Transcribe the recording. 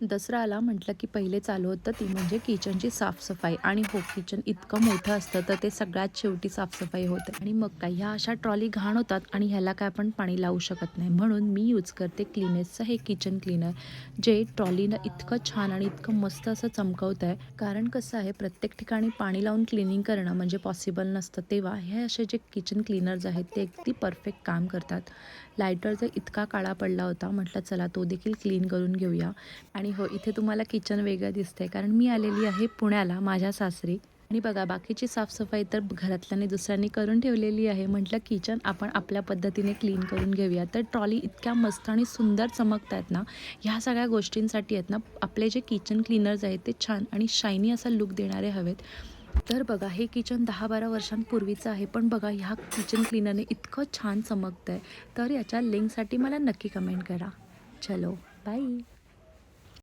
दसरा आला म्हटलं की पहिले चालू होतं ती म्हणजे किचनची साफसफाई. आणि हो किचन इतकं मोठं असतं तर ते सगळ्यात शेवटी साफसफाई होते. आणि मग काय ह्या अशा ट्रॉली घाण होतात आणि ह्याला काय आपण पाणी लावू शकत नाही. म्हणून मी यूज करते क्लिनेसचं हे किचन क्लीनर जे ट्रॉलीनं इतकं छान आणि इतकं मस्त असं चमकवतं आहे कारण कसं आहे प्रत्येक ठिकाणी पाणी लावून क्लिनिंग करणं म्हणजे पॉसिबल नसतं. तेव्हा हे असे जे किचन क्लीनर्स आहेत ते अगदी परफेक्ट काम करतात. लायटर जर इतका काळा पडला होता म्हटलं चला तो देखील क्लीन करून घेऊया. आणि हो इथे तुम्हाला किचन वेगळं दिसतंय. कारण मी आलेली आहे पुण्याला माझ्या सासरी. आणि बघा बाकीची साफसफाई तर घरातल्याने दुसऱ्यांनी करून ठेवलेली आहे. म्हटलं किचन आपण आपल्या पद्धतीने क्लीन करून घेऊया. तर ट्रॉली इतक्या मस्त आणि सुंदर चमकत आहेत ना ह्या सगळ्या गोष्टींसाठी आहेत ना आपले जे किचन क्लीनर्स आहेत ते छान आणि शायनी असा लुक देणारे हवेत. तर बघा हे किचन दहा बारा वर्षांपूर्वीचं आहे पण बघा ह्या किचन क्लीनरने इतकं छान चमकतं आहे तर याच्या लिंकसाठी मला नक्की कमेंट करा. चलो बाय.